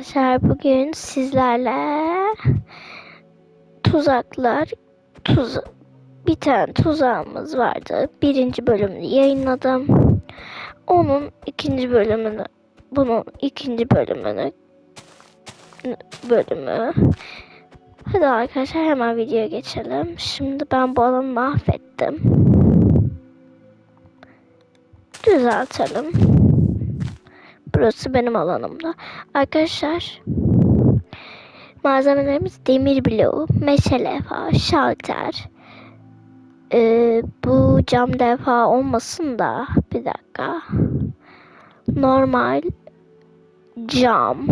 Arkadaşlar bugün sizlerle tuzaklar tuz bir tane tuzağımız vardı. Birinci bölümünü yayınladım. Onun ikinci bölümünü bunun ikinci bölümünü bölümü. Hadi arkadaşlar hemen videoya geçelim. Şimdi ben bu alanı mahvettim. Düzeltelim. Burası benim alanımda. Arkadaşlar malzemelerimiz demir bloğu, meşe levha, şalter. Ee, bu cam levha olmasın da bir dakika. Normal cam.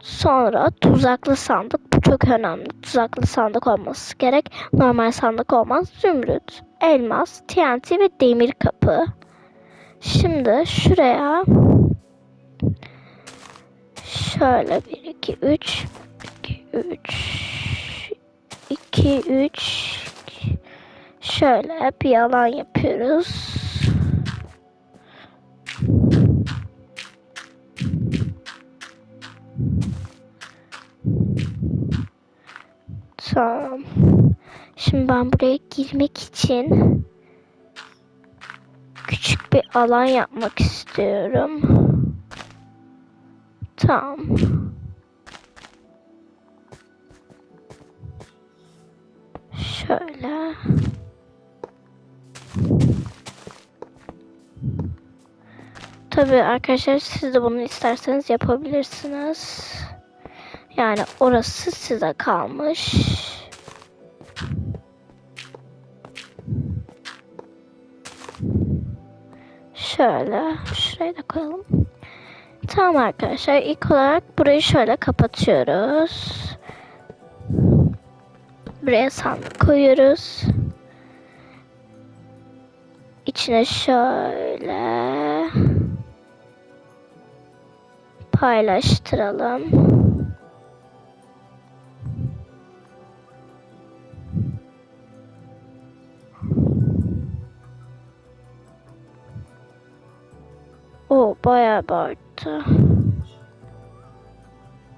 Sonra tuzaklı sandık. Bu çok önemli. Tuzaklı sandık olması gerek. Normal sandık olmaz. Zümrüt, elmas, TNT ve demir kapı. Şimdi şuraya şöyle 1 2 3 2 3 2 3 şöyle bir alan yapıyoruz. Tamam. Şimdi ben buraya girmek için küçük bir alan yapmak istiyorum. Tamam. Şöyle. Tabii arkadaşlar siz de bunu isterseniz yapabilirsiniz. Yani orası size kalmış. Şöyle şurayı da koyalım. Tamam arkadaşlar ilk olarak burayı şöyle kapatıyoruz. Buraya sandık koyuyoruz. İçine şöyle paylaştıralım. Bayağı arttı.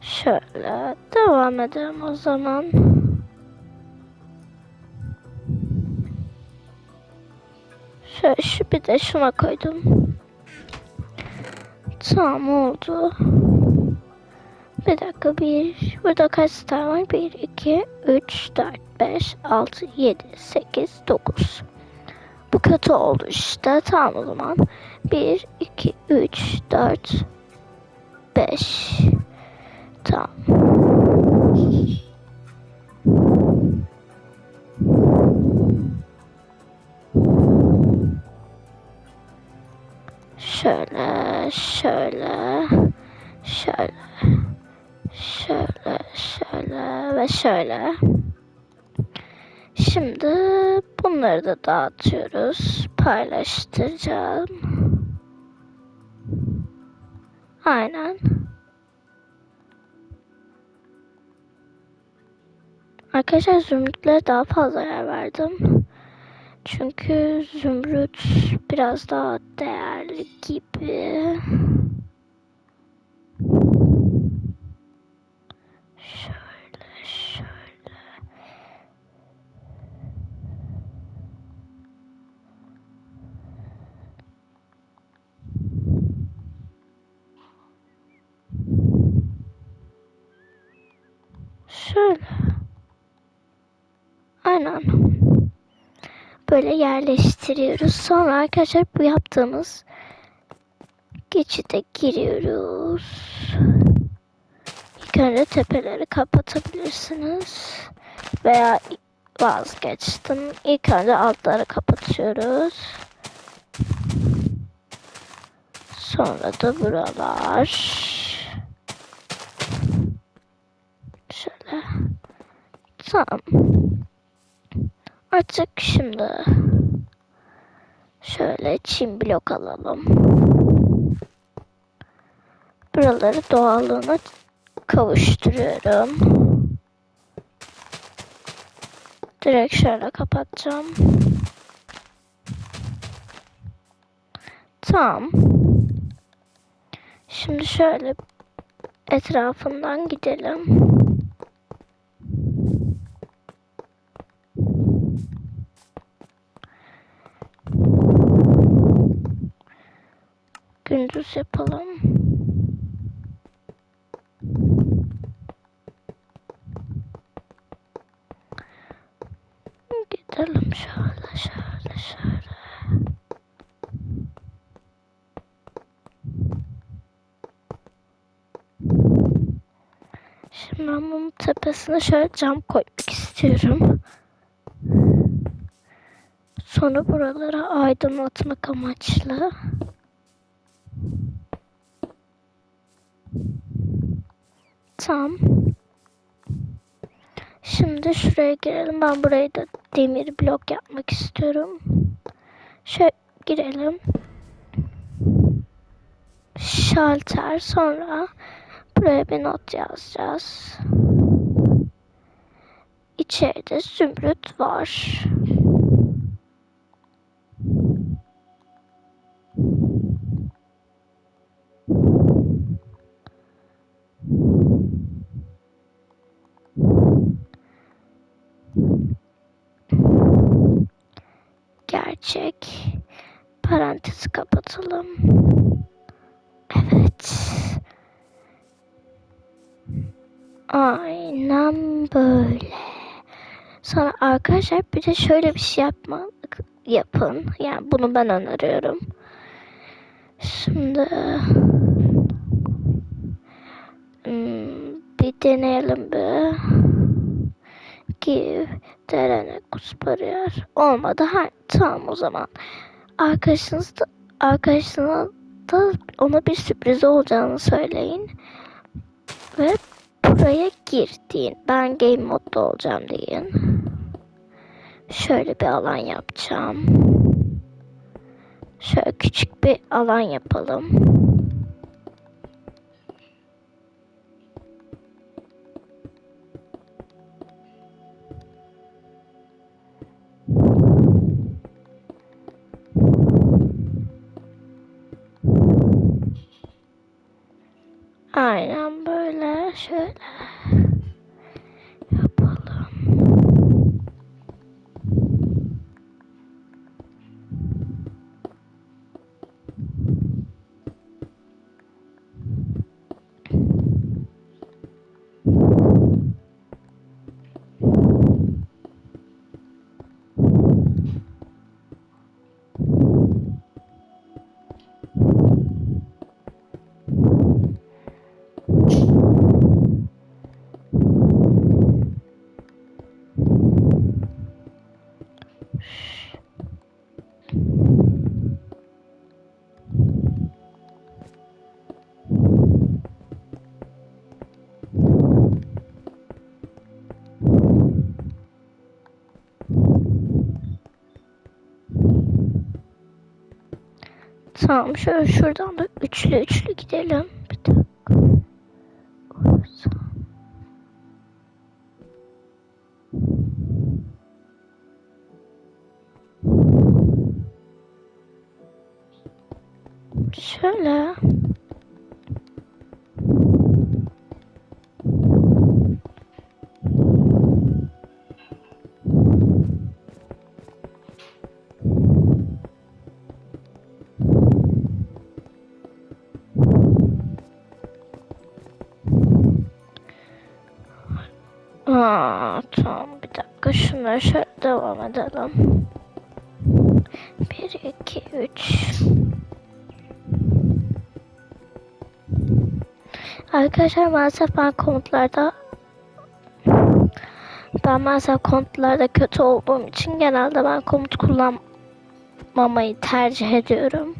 Şöyle devam edelim o zaman. Şöyle şu bir de şuna koydum. Tamam oldu. Bir dakika bir. Burada kaç tane var? 1, 2, 3, 4, 5, 6, 7, 8, 9. Bu kötü oldu işte. Tamam o zaman. 1, 2, 3, 4, 5. Tamam. Şöyle, şöyle, şöyle, şöyle, şöyle ve şöyle. Şimdi bunları da dağıtıyoruz. Paylaştıracağım. Aynen. Arkadaşlar zümrütlere daha fazla yer verdim. Çünkü zümrüt biraz daha değerli gibi. Şöyle şöyle. Şöyle. Aynen. Böyle yerleştiriyoruz. Sonra arkadaşlar bu yaptığımız geçide giriyoruz. İlk önce tepeleri kapatabilirsiniz. Veya vazgeçtim. İlk önce altları kapatıyoruz. Sonra da buralar. Şöyle. Tamam. Artık şimdi şöyle çim blok alalım. Buraları doğallığına kavuşturuyorum. Direkt şöyle kapatacağım. Tamam. Şimdi şöyle etrafından gidelim. Gündüz yapalım. Gidelim şöyle şöyle şöyle. Şimdi ben bunun tepesine şöyle cam koymak istiyorum. Sonra buralara aydınlatmak amaçlı. Tamam. Şimdi şuraya girelim. Ben burayı da demir blok yapmak istiyorum. Şöyle girelim. Şalter sonra buraya bir not yazacağız. İçeride zümrüt var. Aynen böyle. Sonra arkadaşlar bir de şöyle bir şey yapmak yapın. Yani bunu ben öneriyorum. Şimdi hmm, bir deneyelim bir. Give derene kusparıyor. Olmadı. Ha, tamam o zaman. Arkadaşınız da, arkadaşına da ona bir sürpriz olacağını söyleyin. Ve buraya gir. Ben game modda olacağım deyin. Şöyle bir alan yapacağım. Şöyle küçük bir alan yapalım. Aynen böyle şöyle Tamam şöyle şuradan da üçlü üçlü gidelim. Bir dakika. Şöyle. Dakika şunları şöyle devam edelim. 1, 2, 3. Arkadaşlar maalesef ben komutlarda ben maalesef komutlarda kötü olduğum için genelde ben komut kullanmamayı tercih ediyorum.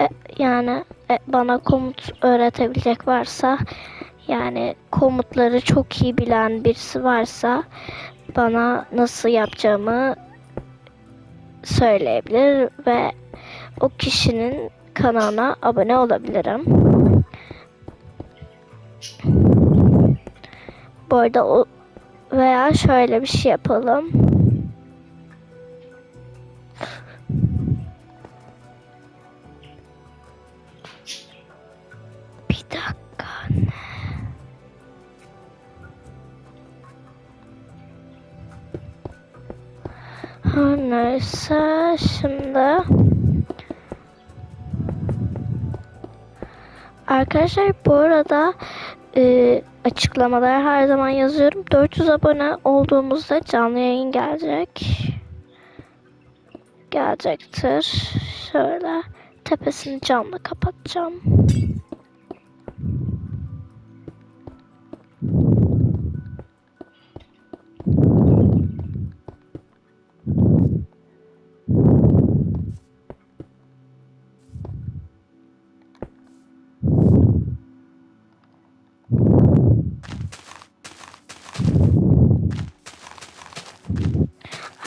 E, yani e, bana komut öğretebilecek varsa yani komutları çok iyi bilen birisi varsa bana nasıl yapacağımı söyleyebilir ve o kişinin kanalına abone olabilirim. Bu arada o veya şöyle bir şey yapalım. Varsa şimdi Arkadaşlar bu arada e, açıklamalara her zaman yazıyorum. 400 abone olduğumuzda canlı yayın gelecek. Gelecektir. Şöyle tepesini camla kapatacağım.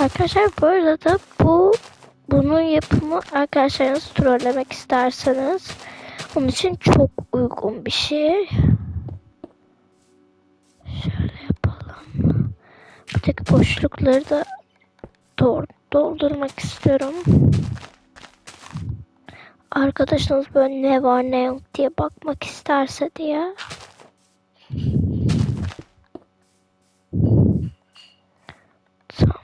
Arkadaşlar bu arada bu bunun yapımı arkadaşlarınızı trollemek isterseniz onun için çok uygun bir şey. Şöyle yapalım. Buradaki boşlukları da doldurmak istiyorum. Arkadaşınız böyle ne var ne yok diye bakmak isterse diye. Tamam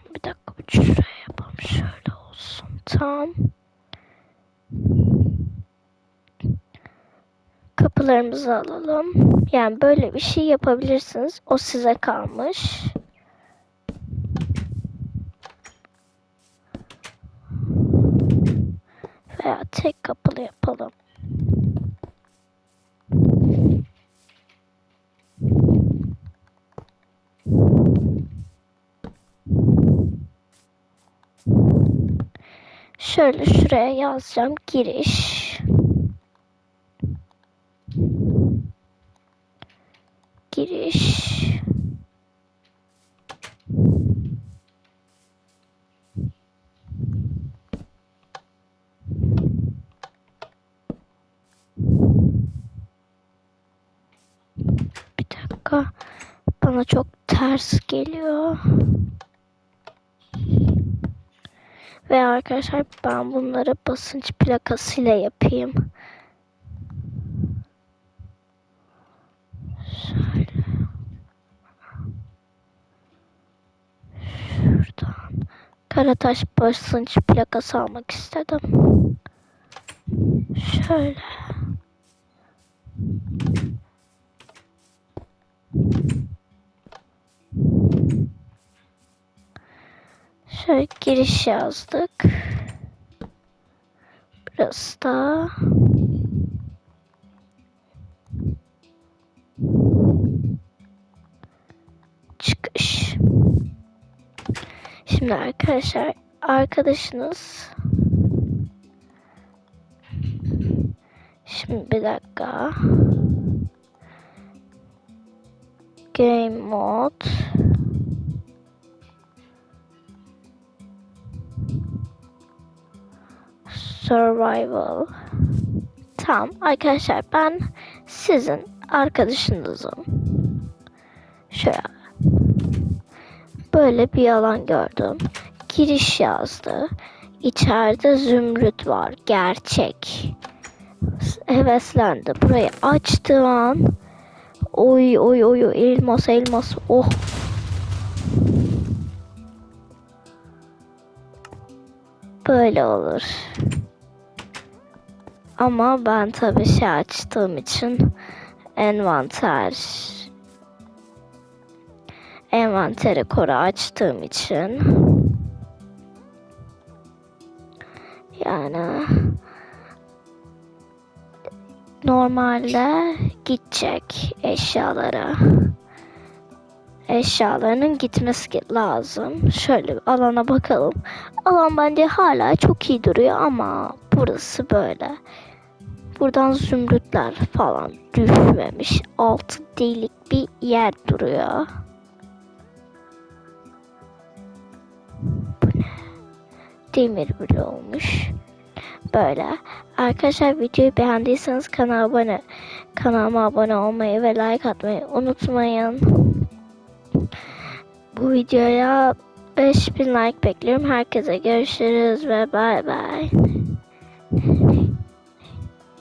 şuraya yapalım şöyle olsun. Tamam. Kapılarımızı alalım. Yani böyle bir şey yapabilirsiniz. O size kalmış. Veya tek kapılı yapalım. Şöyle şuraya yazacağım giriş. Giriş. Bir dakika. Bana çok ters geliyor. Ve arkadaşlar ben bunları basınç plakasıyla yapayım. Şöyle. Şuradan. Karataş basınç plakası almak istedim. Şöyle. Şöyle giriş yazdık. Burası da çıkış. Şimdi arkadaşlar arkadaşınız Şimdi bir dakika. Game mode Survival. Tamam arkadaşlar ben sizin arkadaşınızım. Şöyle. Böyle bir alan gördüm. Giriş yazdı. İçeride zümrüt var. Gerçek. Heveslendi. Burayı açtığım an oy oy oy elmas elmas oh böyle olur. Ama ben tabii şey açtığım için envanter envanteri koru açtığım için yani normalde gidecek eşyalara eşyalarının gitmesi lazım. Şöyle bir alana bakalım. Alan bence hala çok iyi duruyor ama burası böyle. Buradan zümrütler falan düşmemiş. Altı delik bir yer duruyor. Bu ne? Demir bile olmuş. Böyle. Arkadaşlar videoyu beğendiyseniz kanala abone, kanalıma abone olmayı ve like atmayı unutmayın. Bu videoya 5000 like bekliyorum. Herkese görüşürüz ve bay bay.